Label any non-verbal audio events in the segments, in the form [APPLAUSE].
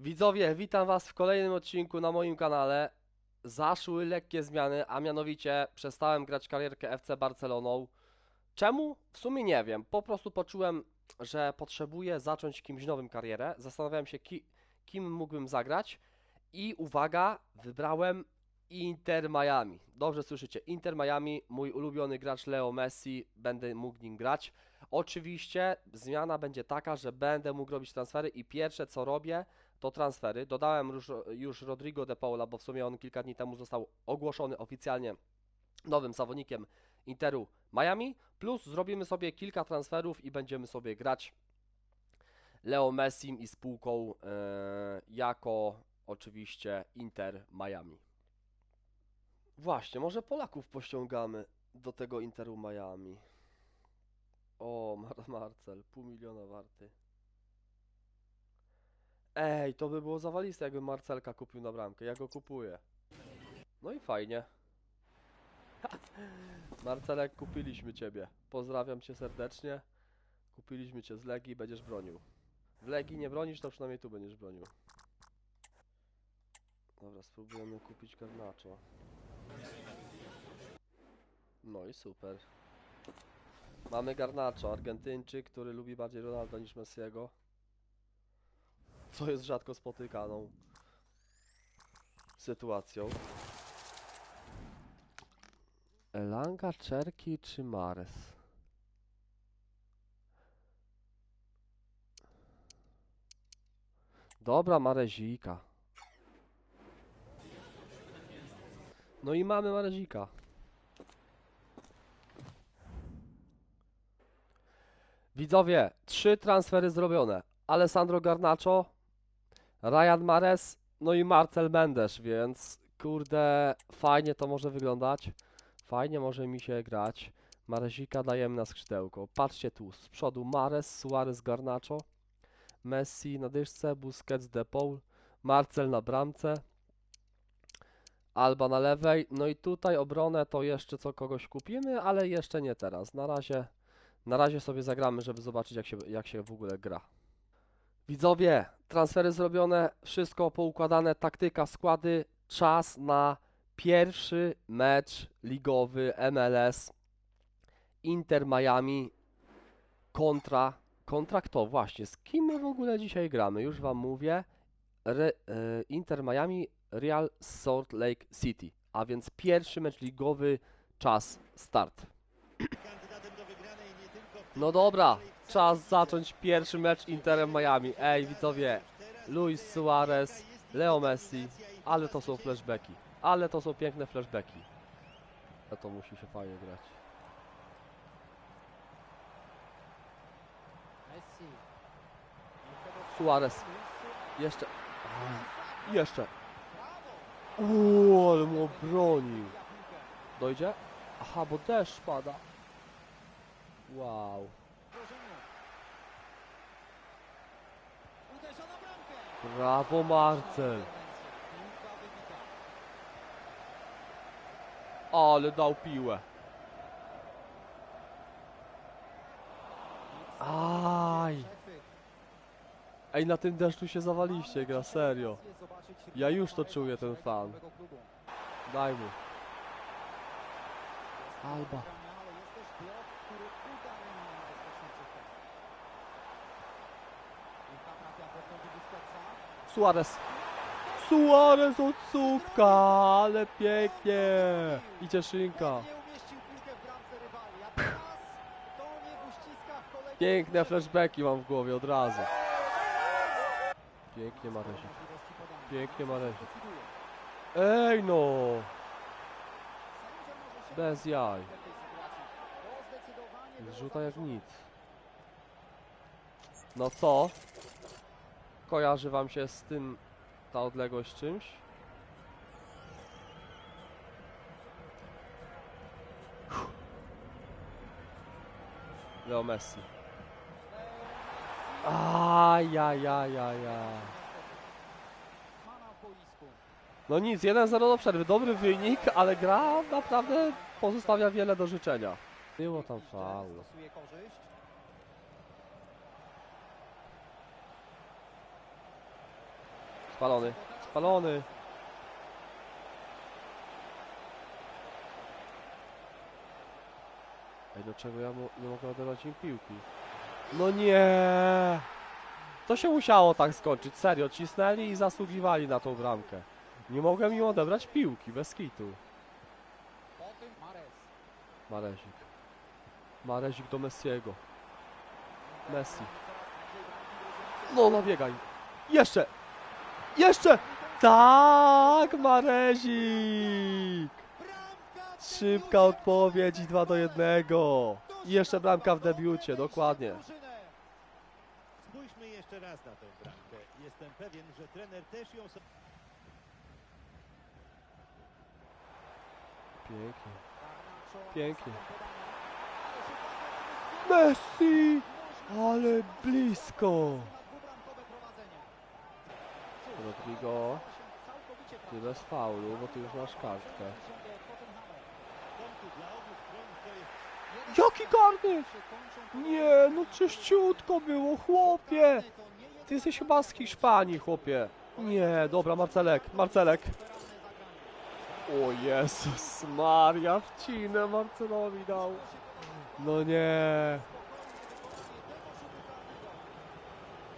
Widzowie, witam Was w kolejnym odcinku na moim kanale. Zaszły lekkie zmiany, a mianowicie przestałem grać karierkę FC Barceloną. Czemu? W sumie nie wiem. Po prostu poczułem, że potrzebuję zacząć kimś nowym karierę. Zastanawiałem się, ki kim mógłbym zagrać. I uwaga, wybrałem Inter Miami. Dobrze słyszycie, Inter Miami, mój ulubiony gracz Leo Messi, będę mógł nim grać. Oczywiście zmiana będzie taka, że będę mógł robić transfery i pierwsze co robię, to transfery. Dodałem już, już Rodrigo de Paula, bo w sumie on kilka dni temu został ogłoszony oficjalnie nowym zawodnikiem Interu Miami. Plus zrobimy sobie kilka transferów i będziemy sobie grać Leo Messim i spółką e, jako oczywiście Inter Miami. Właśnie, może Polaków pościągamy do tego Interu Miami. O, Mar Marcel, pół miliona warty. Ej, to by było zawaliste, jakby Marcelka kupił na bramkę. Ja go kupuję. No i fajnie. [LAUGHS] Marcelek, kupiliśmy ciebie. Pozdrawiam cię serdecznie. Kupiliśmy cię z Legii, będziesz bronił. W Legii nie bronisz, to przynajmniej tu będziesz bronił. Dobra, spróbujemy kupić Garnaczo. No i super. Mamy Garnaczo, Argentyńczyk, który lubi bardziej Ronaldo niż Messiego. Co jest rzadko spotykaną sytuacją. Elanga, Czerki czy Mares? Dobra, Marezika. No i mamy Marezika. Widzowie, trzy transfery zrobione. Alessandro Garnacho, Ryan Mares, no i Marcel Mendes, więc kurde, fajnie to może wyglądać. Fajnie może mi się grać. Marezika dajemy na skrzydełko. Patrzcie tu, z przodu Mares, Suarez, Garnacho, Messi na dyszce, Busquets, De Paul, Marcel na bramce, Alba na lewej. No i tutaj obronę to jeszcze co kogoś kupimy, ale jeszcze nie teraz. Na razie, na razie sobie zagramy, żeby zobaczyć jak się, jak się w ogóle gra. Widzowie, transfery zrobione, wszystko poukładane, taktyka, składy, czas na pierwszy mecz ligowy MLS Inter Miami kontra, kontra kto? Właśnie, z kim my w ogóle dzisiaj gramy, już wam mówię, Re, e, Inter Miami Real Salt Lake City, a więc pierwszy mecz ligowy, czas, start. No dobra, czas zacząć pierwszy mecz Interem Miami. Ej, widzowie, Luis Suarez, Leo Messi, ale to są flashbacki. Ale to są piękne flashbacki. A to musi się fajnie grać. Suarez. Jeszcze. Jeszcze. Uuu, ale mu obronił. Dojdzie? Aha, bo deszcz pada. Wow. Uderza na bramkę. Brawo Marcel. Ale dał piłę. Aj. Ej, na tym deszczu się zawaliście, gra serio. Ja już to czuję, ten fan. Daj mu. Alba. nagrania, ale jest też blok, który uda Remi na niebezpieczny przechwyt. Piłka trafia w nogi Busquetsa. Suarez. Suarez od słupka, ale pięknie. I cieszynka. Piękne flashbacki mam w głowie od razu. Pięknie Marezik. Pięknie Marezik. Ej no. Bez jaj. Zrzuta jak nic. No co? Kojarzy wam się z tym ta odległość czymś? Leo Messi. Ajajajajaj. No nic, 1-0 do przerwy. Dobry wynik, ale gra naprawdę pozostawia wiele do życzenia. Było tam faul. Spalony. Spalony. Ej, dlaczego ja nie mogę odebrać im piłki? No nie! To się musiało tak skończyć, serio. Cisnęli i zasługiwali na tą bramkę. Nie mogłem im odebrać piłki, bez kitu. Marezik. Marezik do Messiego. Messi. No, nabiegaj. Jeszcze! Jeszcze! Tak, Marezik! Szybka odpowiedź i 2 do 1. I jeszcze bramka w debiucie, dokładnie. Spójrzmy jeszcze raz na tę bramkę. Jestem pewien, że trener też ją. Pięknie. Pięknie. Messi! Ale blisko! Rodrigo, ty bez faulu, bo ty już masz kartkę. Jaki karny! Nie, no czyściutko było, chłopie! Ty jesteś chyba z Hiszpanii, chłopie. Nie, dobra, Marcelek, Marcelek. O Jezus Maria, wcinę Marcelowi dał. No nie.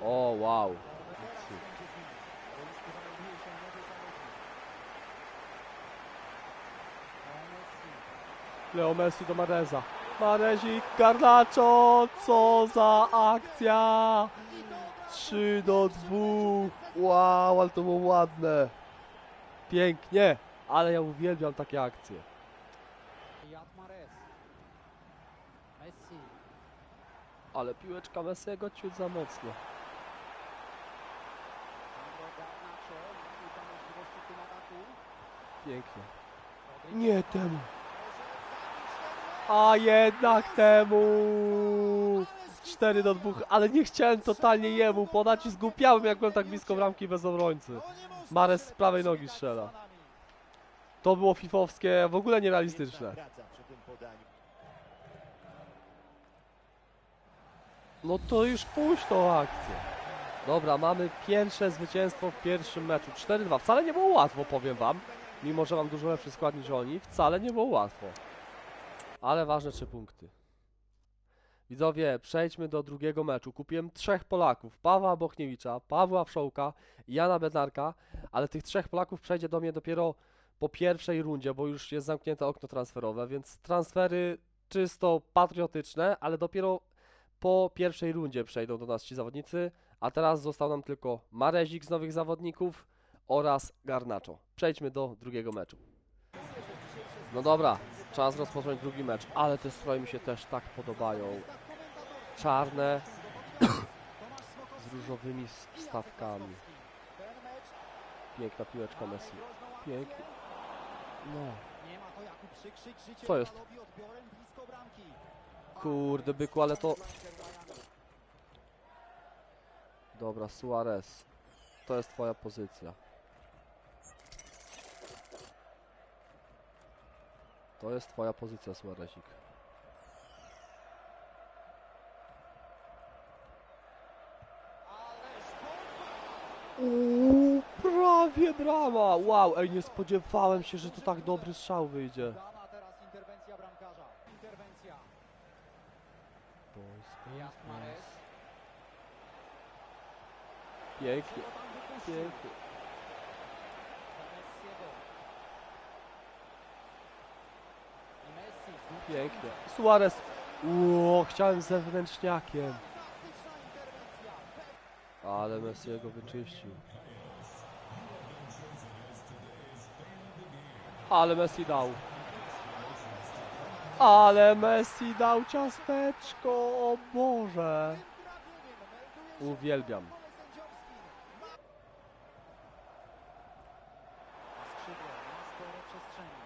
O, wow. Leo Messi do Mareza. Marezik, Garnacho, co za akcja! 3 do 2. Wow, ale to było ładne. Pięknie, ale ja uwielbiam takie akcje. Ale piłeczka Messiego ciut za mocno. Pięknie. Nie temu. A jednak temu. 4 do 2, ale nie chciałem totalnie jemu podać i zgłupiałem jak byłem tak blisko bramki bez obrońcy. Mares z prawej nogi strzela. To było fifowskie, w ogóle nierealistyczne. No to już puść tą akcję. Dobra, mamy pierwsze zwycięstwo w pierwszym meczu. 4-2. Wcale nie było łatwo, powiem wam. Mimo, że mam dużo lepszy skład niż oni, wcale nie było łatwo. Ale ważne trzy punkty. Widzowie, przejdźmy do drugiego meczu. Kupiłem trzech Polaków. Pawła Bochniewicza, Pawła Wszołka i Jana Bednarka, ale tych trzech Polaków przejdzie do mnie dopiero po pierwszej rundzie, bo już jest zamknięte okno transferowe, więc transfery czysto patriotyczne, ale dopiero po pierwszej rundzie przejdą do nas ci zawodnicy, a teraz został nam tylko Marezik z nowych zawodników oraz Garnacho. Przejdźmy do drugiego meczu. No dobra, czas rozpocząć drugi mecz, ale te stroje mi się też tak podobają. Czarne [COUGHS] z różowymi s- wstawkami. Ten mecz Piękna piłeczka Messi. Pięknie. No. Co jest? Kurde byku, ale to... Dobra, Suarez. To jest twoja pozycja. To jest twoja pozycja, Suarezik. Uuu, prawie brama! Wow, ej, nie spodziewałem się, że to tak dobry strzał wyjdzie. Udana teraz interwencja bramkarza. Interwencja. Riyad Mahrez. Pięknie, pięknie. Do Messiego. I Messi. znów Pięknie. Suarez. Uuu, chciałem zewnętrzniakiem. Ale Messiego wyczyścił. Ale Messi dał. Ale Messi dał ciasteczko, o Boże. Uwielbiam. pole sędziowskim. Ma... Na skrzydle ma spore przestrzeni.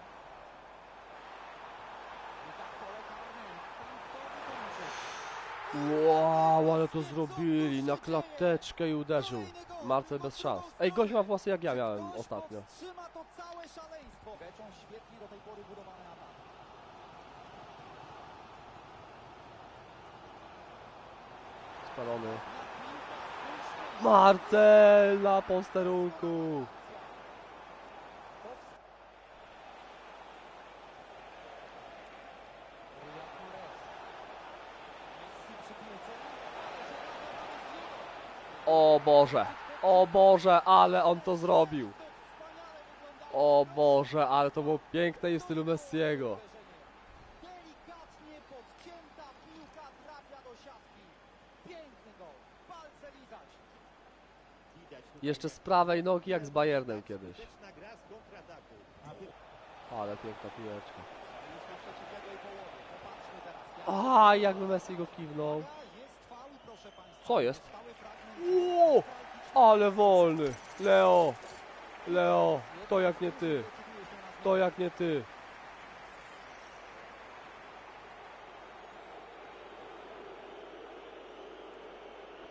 I tak pole karne. Tam kto wykończy. Wow, ale to zrobili. Na klateczkę i uderzył. Marcel bez szans. Ej, gość ma włosy jak ja miałem ostatnio. Trzyma to całe szaleństwo. Beczą świetnie do tej pory budowany atak. Spalony. Na piłka, spójrzmy, Marcel na posterunku. Riyad Mahrez. Messi przy piłce. O Boże, o Boże, ale on to zrobił. O Boże, ale to było piękne i w stylu Messiego. Jeszcze z prawej nogi jak z Bayernem kiedyś. Ale piękna piłeczka. A, jakby Messi go kiwnął. Co jest? Ło, ale wolny. Leo, Leo, to jak nie ty, to jak nie ty.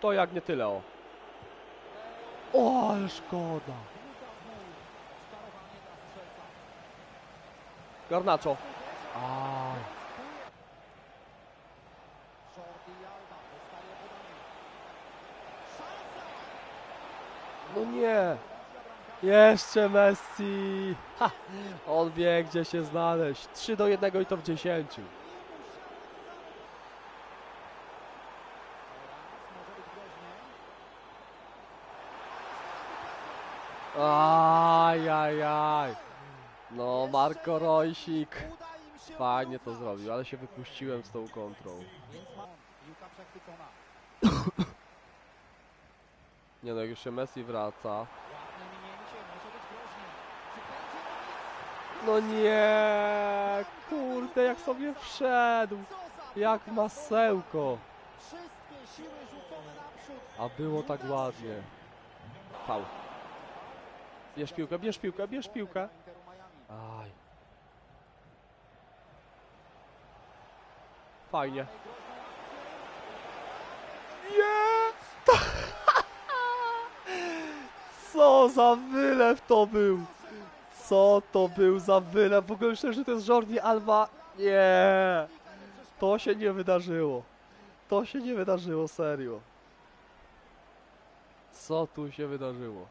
To jak nie ty, Leo. O, ale szkoda. Garnacho. Aj. Jordi Alba dostaje podanie. Szansa! No nie. Jeszcze Messi. Ha, on wie gdzie się znaleźć. 3 do 1 i to w 10. Teraz może być groźnie. Aj, aj, aj. No, Marco Rojsik. Fajnie to zrobił, ale się wypuściłem z tą kontrą. [LAUGHS] Więc ma piłka przechwycona. Nie no, już się Messi wraca. No nie, kurde, jak sobie wszedł. Jak masełko. A było tak ładnie. Pał. Bierz piłkę, bierz piłkę, bierz piłkę. Aj. Fajnie. Nie! Co za wylew to był! Co to był za wylew? W ogóle myślę, że to jest Jordi Alba. Nie! To się nie wydarzyło. To się nie wydarzyło, serio. Co tu się wydarzyło?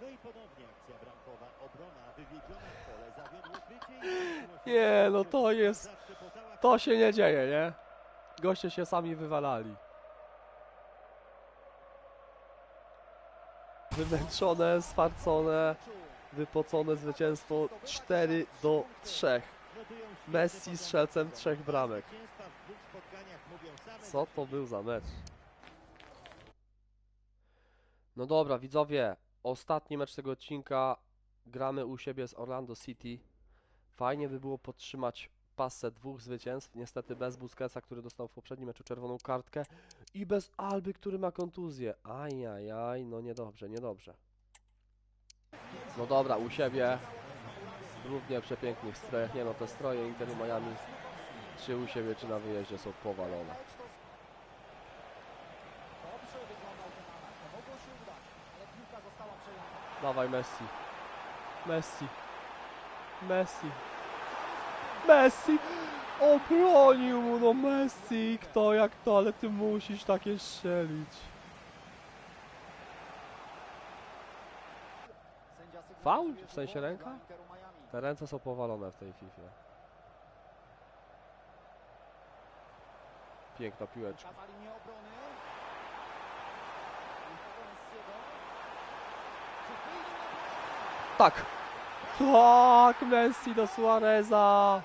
No Nie, no to jest- To się nie dzieje, nie? Goście się sami wywalali. Wymęczone, sfarcone, wypocone zwycięstwo 4 do 3. notują świetny Messi potencjał. strzelcem trzech bramek. Co to był za mecz? No dobra, widzowie, ostatni mecz tego odcinka. Gramy u siebie z Orlando City. Fajnie by było podtrzymać pasę dwóch zwycięstw. Niestety bez Busquetsa, który dostał w poprzednim meczu czerwoną kartkę. I bez Alby, który ma kontuzję. Ajajaj, no niedobrze, niedobrze. No dobra, u siebie. Równie przepięknych strojach. Nie no, te stroje Interu Miami czy u siebie, czy na wyjeździe są powalone. Dawaj Messi. Messi. Messi. Messi! Obronił mu no Messi! Kto jak to, ale ty musisz takie strzelić. Faul? W sensie ręka? Te ręce są powalone w tej FIFA. Piękna piłeczka. Tak! Tak, Messi do Suareza.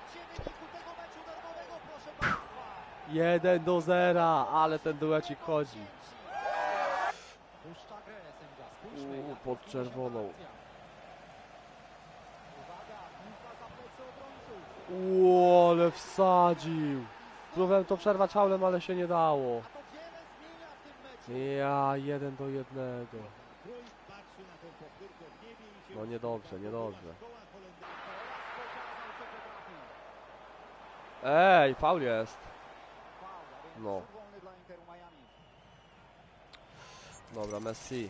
1 do 0, ale ten duecik chodzi. Uuu, pod czerwoną. Uuu, ale wsadził. Próbowałem to przerwać haulem, ale się nie dało. Ja, 1 do 1. No niedobrze, niedobrze. Ej, faul jest. No. Dobra, Messi.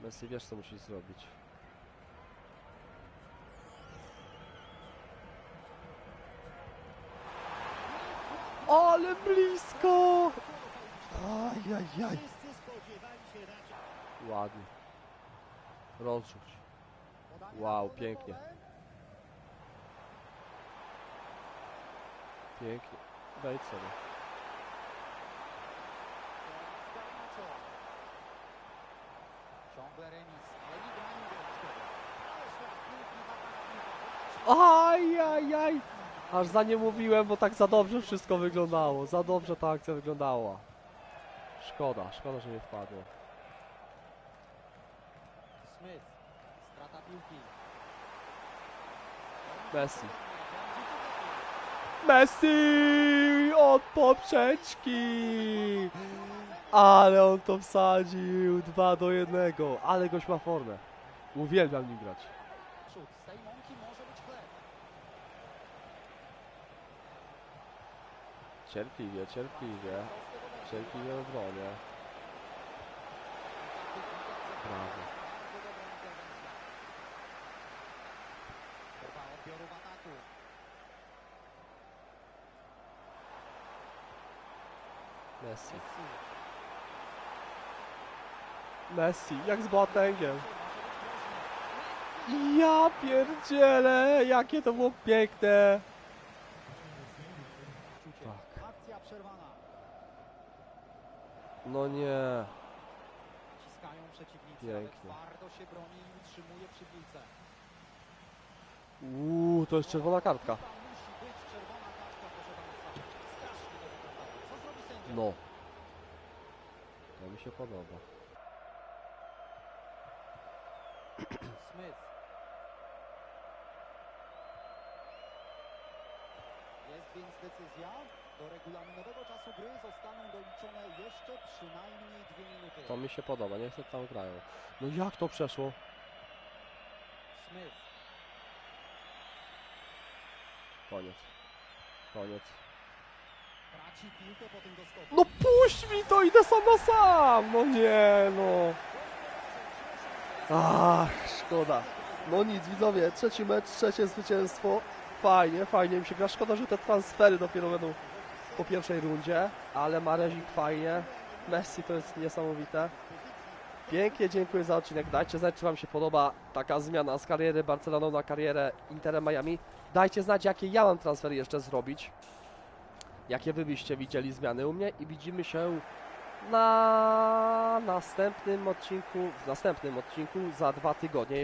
Messi, wiesz co musisz zrobić. Ale blisko! Ajajaj. Się raczej... Ładnie. Rozrzuć. Wow, pięknie. Pięknie. Wejdź sobie. Ciągle remis. Ajajaj. Aż za nie mówiłem, bo tak za dobrze wszystko wyglądało. Za dobrze ta akcja wyglądała. Szkoda, szkoda, że nie wpadło. Smith. Strata piłki. Messi. Messi od poprzeczki! Ale on to wsadził 2 do 1. Ale goś ma formę. Uwielbiam nim grać. Cierpliwie, cierpliwie. Cierpliwie obronię. Brawo. Messi. Messi. Jak z Boatengiem. Ja pierdzielę, jakie to było piękne. Tak. Akcja przerwana. No nie. Pięknie. Uuu, to jest czerwona kartka. Chyba musi być czerwona kartka, proszę Państwa. Strasznie to wyglądało. Co zrobi sędzia? No. To mi się podoba. Smith. Jest więc decyzja. Do regulaminowego czasu gry zostaną doliczone jeszcze przynajmniej dwie minuty. To mi się podoba, niech sobie tam grają. No jak to przeszło? Smith. Koniec. Koniec. Traci piłkę po tym doskoku. No puść mi to, idę sam na sam! No nie, no. Ach, szkoda. No nic, widzowie, trzeci mecz, trzecie zwycięstwo. Fajnie, fajnie mi się gra. Szkoda, że te transfery dopiero będą po pierwszej rundzie, ale Marezik fajnie. Messi to jest niesamowite. Pięknie dziękuję za odcinek. Dajcie znać, czy Wam się podoba taka zmiana z kariery Barceloną na karierę Interem Miami. Dajcie znać, jakie ja mam transfery jeszcze zrobić. Jakie Wy byście widzieli zmiany u mnie i widzimy się na następnym odcinku, w następnym odcinku za dwa tygodnie.